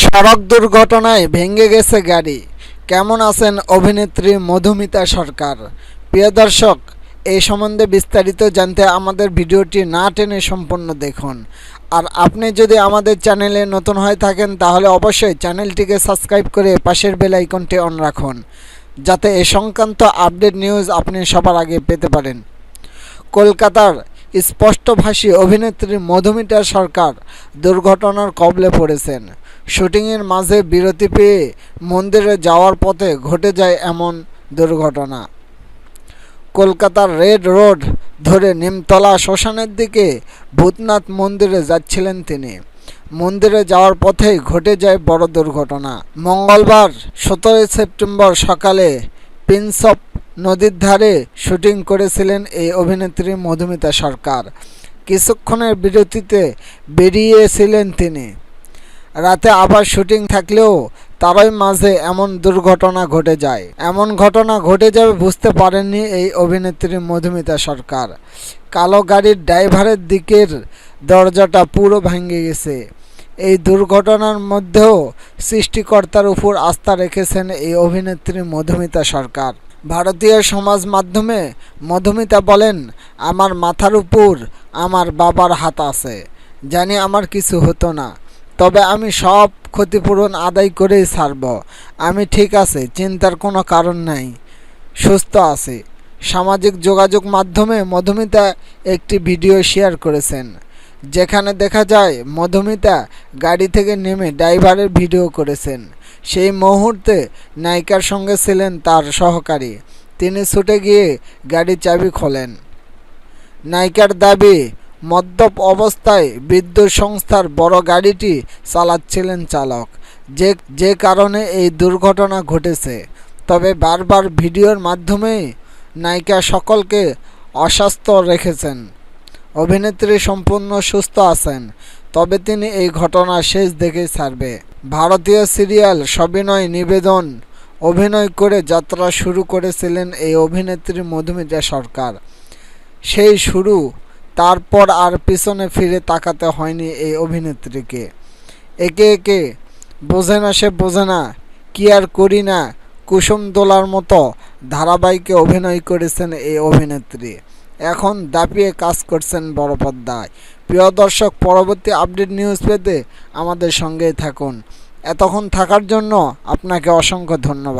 সড়ক দুর্ঘটনায় ভেঙে গেছে গাড়ি। কেমন আছেন অভিনেত্রী মধুমিতা সরকার? প্রিয় দর্শক এই সম্বন্ধে বিস্তারিত জানতে আমাদের ভিডিওটি না টেনে সম্পূর্ণ দেখুন। আর আপনি যদি আমাদের চ্যানেলে নতুন হয়ে থাকেন, তাহলে অবশ্যই চ্যানেলটিকে সাবস্ক্রাইব করে পাশের বেল আইকনটি অন রাখুন, যাতে এ সংক্রান্ত আপডেট নিউজ আপনি সবার আগে পেতে পারেন। কলকাতার স্পষ্টভাষী অভিনেত্রী মধুমিতা সরকার দুর্ঘটনার কবলে পড়েছেন। শুটিংয়ের মাঝে বিরতি পেয়ে মন্দিরে যাওয়ার পথে ঘটে যায় এমন দুর্ঘটনা। কলকাতার রেড রোড ধরে নিমতলা শ্মশানের দিকে ভূতনাথ মন্দিরে যাচ্ছিলেন তিনি। মন্দিরে যাওয়ার পথেই ঘটে যায় বড় দুর্ঘটনা। মঙ্গলবার সতেরোই সেপ্টেম্বর সকালে প্রিন্সপ নদীর ধারে শুটিং করেছিলেন এই অভিনেত্রী মধুমিতা সরকার। কিছুক্ষণের বিরতিতে বেরিয়েছিলেন তিনি। রাতে আবার শুটিং থাকলেও তারই মাঝে এমন দুর্ঘটনা ঘটে যায়। এমন ঘটনা ঘটে যাবে বুঝতে পারেননি এই অভিনেত্রী মধুমিতা সরকার। কালো গাড়ির ড্রাইভারের দিকের দরজাটা পুরো ভেঙে গেছে। এই দুর্ঘটনার মধ্যেও সৃষ্টিকর্তার উপর আস্থা রেখেছেন এই অভিনেত্রী মধুমিতা সরকার। ভারতীয় সমাজ মাধ্যমে মধুমিতা বলেন, আমার মাথার উপর আমার বাবার হাত আছে। জানি আমার কিছু হতো না। তবে আমি সব ক্ষতিপূরণ আদায় করেই ছাড়ব। আমি ঠিক আছে, চিন্তার কোনো কারণ নাই। সুস্থ আছি। সামাজিক যোগাযোগ মাধ্যমে মধুমিতা একটি ভিডিও শেয়ার করেছেন, যেখানে দেখা যায় মধুমিতা গাড়ি থেকে নেমে ড্রাইভারের ভিডিও করেছেন। সেই মুহূর্তে নায়িকার সঙ্গে ছিলেন তার সহকারী। তিনি ছুটে গিয়ে গাড়ির চাবি খোলেন। নায়িকার দাবি মদ্যপ অবস্থায় বিদ্যুৎ সংস্থার বড় গাড়িটি চালাচ্ছিলেন চালক। যে যে কারণে এই দুর্ঘটনা ঘটেছে। তবে বারবার ভিডিওর মাধ্যমে নায়িকা সকলকে অস্বাস্থ্য রেখেছেন। অভিনেত্রী সম্পূর্ণ সুস্থ আছেন। তবে তিনি এই ঘটনা শেষ দেখে ছাড়বে। ভারতীয় সিরিয়াল সবিনয় নিবেদন, অভিনয় করে যাত্রা শুরু করেছিলেন এই অভিনেত্রী মধুমিতা সরকার। সেই শুরু তারপর আর পিছনে ফিরে তাকাতে হয়নি এই অভিনেত্রীকে। একে একে, বোঝে না সে বোঝে না, কি আর করি না, কুসুম দোলার মতো ধারাবাহিকে অভিনয় করেছেন এই অভিনেত্রী। এখন দাপিয়ে কাজ করছেন বড় পর্দায় প্রিয় দর্শক, পরবর্তী আপডেট নিউজ পেতে আমাদের সঙ্গেই থাকুন। এতক্ষণ থাকার জন্য আপনাকে অসংখ্য ধন্যবাদ।